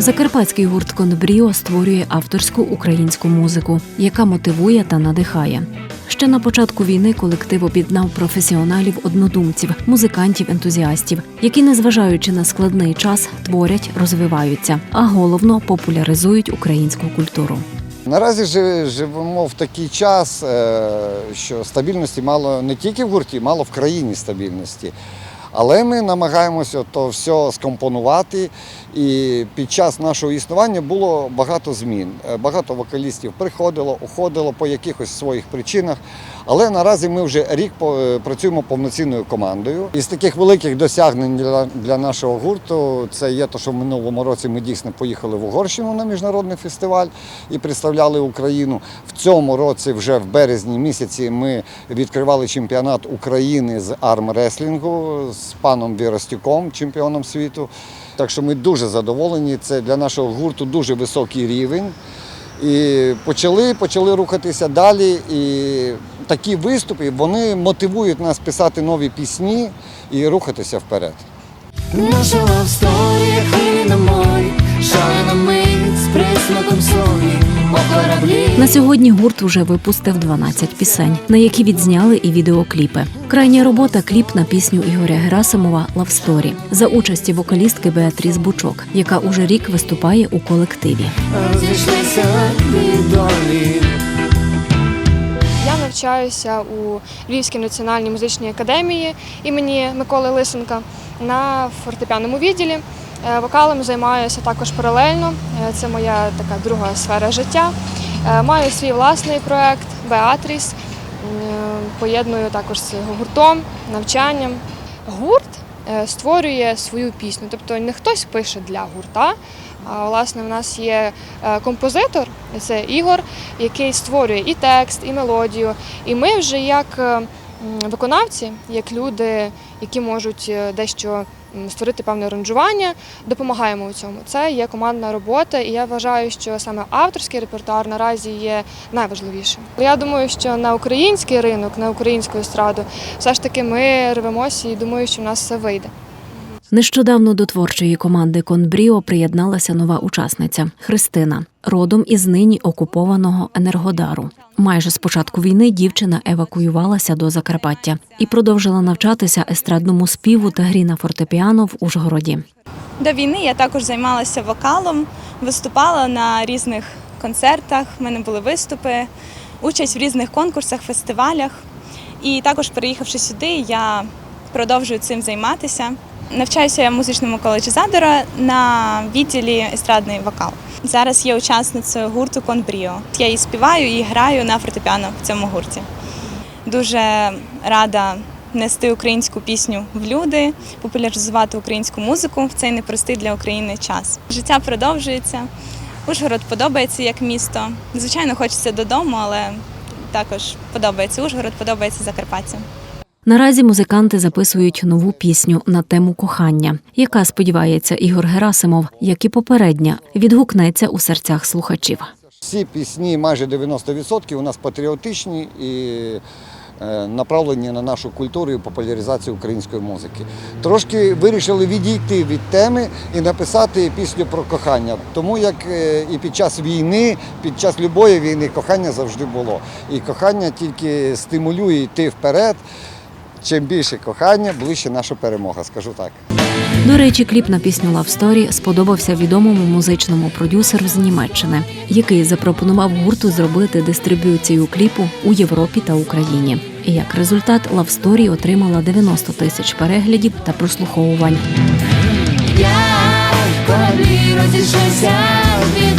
Закарпатський гурт Конбріо створює авторську українську музику, яка мотивує та надихає. Ще на початку війни колектив об'єднав професіоналів однодумців, музикантів, ентузіастів, які, незважаючи на складний час, творять, розвиваються, а головно популяризують українську культуру. Наразі живемо в такий час, е, що стабільності мало не тільки в гурті, мало в країні стабільності. Але ми намагаємося то все скомпонувати. І під час нашого існування було багато змін. Е, Багато вокалістів приходило, уходило по якихось своїх причинах. Але наразі ми вже рік е, працюємо повноцінною командою. Із таких великих досягнень для, нашого гурту це є те, що в минулому році ми дійсно поїхали в Угорщину на міжнародний фестиваль і представляли Україну. В цьому році, вже в березні місяці, ми відкривали чемпіонат України з армреслінгу з паном Віростюком, чемпіоном світу. Так що ми дуже задоволені. Це для нашого гурту дуже високий рівень. І почали, почали рухатися далі. І такі виступи вони мотивують нас писати нові пісні і рухатися вперед. Наша лавсторія хвилі на морі, На сьогодні гурт уже випустив 12 пісень, на які відзняли і відеокліпи. Крайня робота кліп на пісню Ігоря Герасимова «Лавсторі» за участі вокалістки Беатріс Бучок, яка уже рік виступає у колективі. Розійшлися долі. Навчаюся у Львівській національній музичній академії імені Миколи Лисенка на фортепіаному відділі. Е, Вокалом займаюся також паралельно. Е, Це моя така друга сфера життя. Е, Маю свій власний проект Беатріс. Поєдную також з гуртом, навчанням. Гурт створює свою пісню, тобто не хтось пише для гурта. А власне в нас є е, композитор, це Ігор, який створює і текст, і мелодію. І ми вже як е, виконавці, як люди, які можуть е, дещо створити певне аранжування, допомагаємо у цьому. Це є командна робота, і я вважаю, що саме авторський репертуар наразі є найважливішим. Я думаю, що на український ринок, на українську естраду, все ж таки ми рвемося і думаю, що в нас все вийде. Нещодавно до творчої команди Конбріо приєдналася нова учасниця Христина, родом із нині окупованого Енергодару. Майже з початку війни дівчина евакуювалася до Закарпаття і продовжила навчатися естрадному співу та грі на фортепіано в Ужгороді. До війни я також займалася вокалом, виступала на різних концертах. в мене були виступи, участь в різних конкурсах, фестивалях. І також, переїхавши сюди, я продовжую цим займатися. Навчаюся я в музичному коледжі Задора на відділі естрадний вокал. Зараз є учасницею гурту Конбріо. Я і співаю, і граю на фортепіано в цьому гурті. Дуже рада нести українську пісню в люди, популяризувати українську музику в цей непростий для України час. Життя продовжується. Ужгород подобається як місто. Звичайно, хочеться додому, але також подобається Ужгород, подобається Закарпаття. Наразі музиканти записують нову пісню на тему кохання, яка сподівається Ігор Герасимов, як і попередня, відгукнеться у серцях слухачів. Всі пісні, майже 90% у нас патріотичні і е, направлені на нашу культуру і популяризацію української музики. Трошки вирішили відійти від теми і написати пісню про кохання. Тому як е, і під час війни, під час любої війни кохання завжди було. І кохання тільки стимулює йти вперед. Чим більше кохання, ближче наша перемога, скажу так. До речі, кліп на пісню Love Story сподобався відомому музичному продюсеру з Німеччини, який запропонував гурту зробити дистриб'юцію кліпу у Європі та Україні. І як результат, Love Story отримала 90 тисяч переглядів та прослуховувань. Я в від.